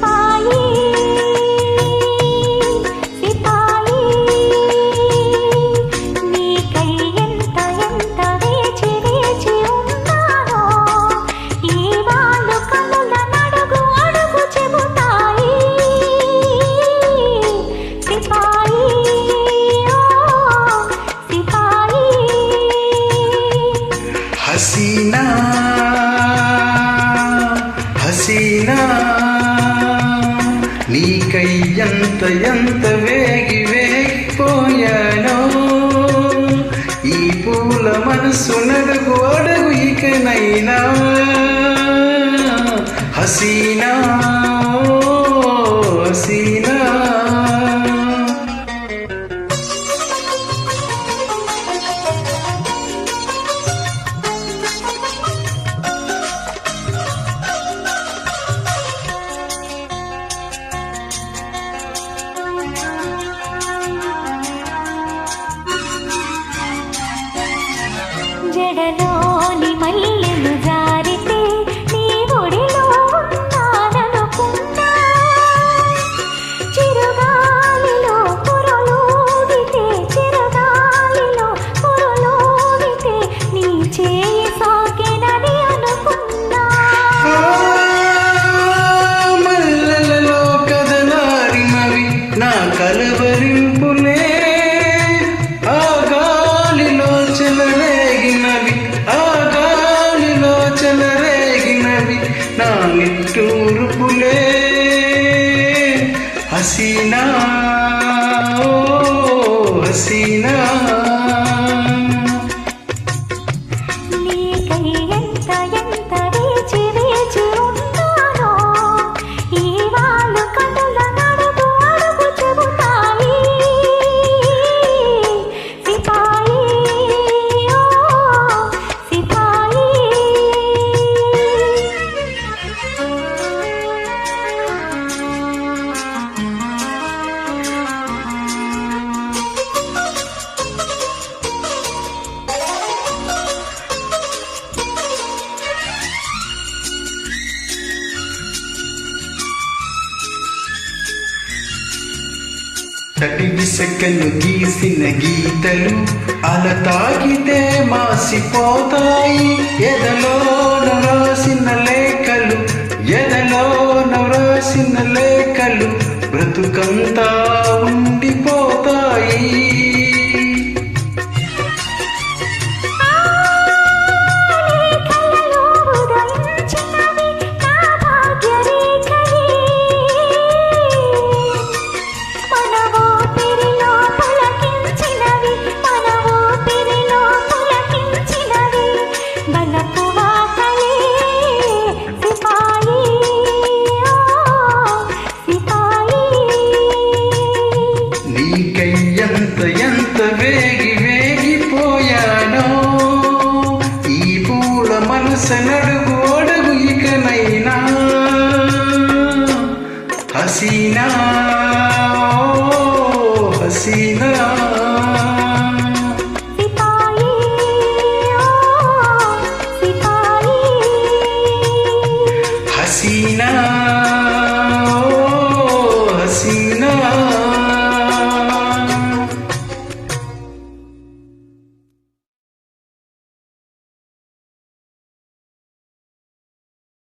Bye. Hasina Hasina నీకై ఎంత ఎంత వేగి వేగిపోయానో ఈ పూల మనసు నడుగు అడుగు ఇకనైనా. హసీనా మెడలోని మల్లెలు हसीना ओ हसीना తడివి సెక్కలు గీసిన గీతలు అల తాగితే మాసిపోతాయి. ఎదలో రాసిన లేఖలు ఎదలో రాసిన లేఖలు బ్రతుకంతా మనసనడుగు ఓడగు ఇకనైనా. హసీనా హసీనా.